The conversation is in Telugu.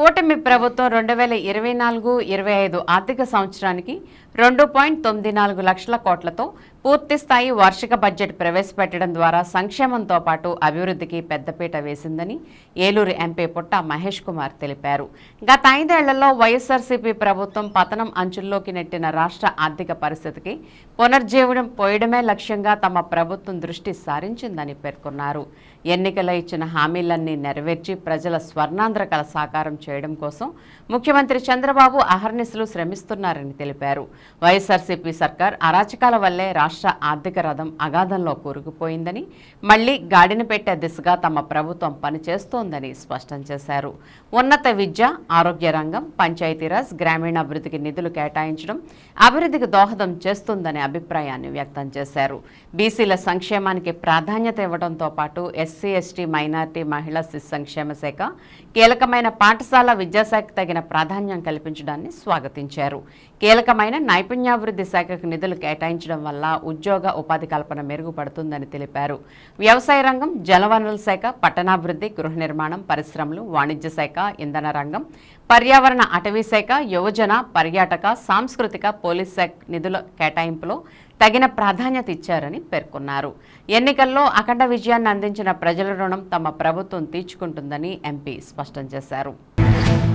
కూటమి ప్రభుత్వం రెండు వేల ఇరవై నాలుగు ఇరవై ఐదు ఆర్థిక సంవత్సరానికి రెండు పాయింట్ తొమ్మిది నాలుగు లక్షల కోట్లతో పూర్తిస్థాయి వార్షిక బడ్జెట్ ప్రవేశపెట్టడం ద్వారా సంక్షేమంతో పాటు అభివృద్ధికి పెద్దపీట వేసిందని ఏలూరు ఎంపీ పుట్ట మహేష్ కుమార్ తెలిపారు. గత ఐదేళ్ళలో వైఎస్ఆర్సీపీ ప్రభుత్వం పతనం అంచుల్లోకి నెట్టిన రాష్ట్ర ఆర్థిక పరిస్థితికి పునర్జీవనం పోయడమే లక్ష్యంగా తమ ప్రభుత్వం దృష్టి సారించిందని పేర్కొన్నారు. ఎన్నికల ఇచ్చిన హామీలన్నీ నెరవేర్చి ప్రజల స్వర్ణాంధ్రకల సాకారం చేయడం కోసం ముఖ్యమంత్రి చంద్రబాబు అహర్నిశలు శ్రమిస్తున్నారని తెలిపారు. వైఎస్ఆర్సీపీ సర్కార్ అరాచకాల వల్లే రాష్ట్ర ఆర్థిక రథం అగాధంలో కూరుకుపోయిందని మళ్ళీ గాడిన పెట్టే దిశగా తమ ప్రభుత్వం పనిచేస్తోందని స్పష్టం చేశారు. ఉన్నత విద్య ఆరోగ్య రంగం పంచాయతీరాజ్ గ్రామీణాభివృద్ధికి నిధులు కేటాయించడం అభివృద్ధికి దోహదం చేస్తుందనే అభిప్రాయాన్ని వ్యక్తం చేశారు. బీసీల సంక్షేమానికి ప్రాధాన్యత ఇవ్వడంతో పాటు ఎస్సీ ఎస్టీ మైనార్టీ మహిళా శిశు సంక్షేమ శాఖ కీలకమైన పాఠశాల విద్యాశాఖ తగిన ప్రాధాన్యం కల్పించడాన్ని స్వాగతించారు. కీలకమైన నైపుణ్యాభివృద్ధి శాఖకు నిధులు కేటాయించడం వల్ల ఉద్యోగ ఉపాధి కల్పన మెరుగుపడుతుందని తెలిపారు. వ్యవసాయ రంగం జలవనరుల శాఖ పట్టణాభివృద్ధి గృహ నిర్మాణం పరిశ్రమలు వాణిజ్య శాఖ ఇంధన రంగం పర్యావరణ అటవీ శాఖ యువజన పర్యాటక సాంస్కృతిక పోలీస్ శాఖ నిధుల కేటాయింపులో తగిన ప్రాధాన్యత ఇచ్చారని పేర్కొన్నారు. ఎన్నికల్లో అఖండ విజయాన్ని అందించిన ప్రజల రుణం తమ ప్రభుత్వం తీర్చుకుంటుందని ఎంపీ స్పష్టం చేశారు.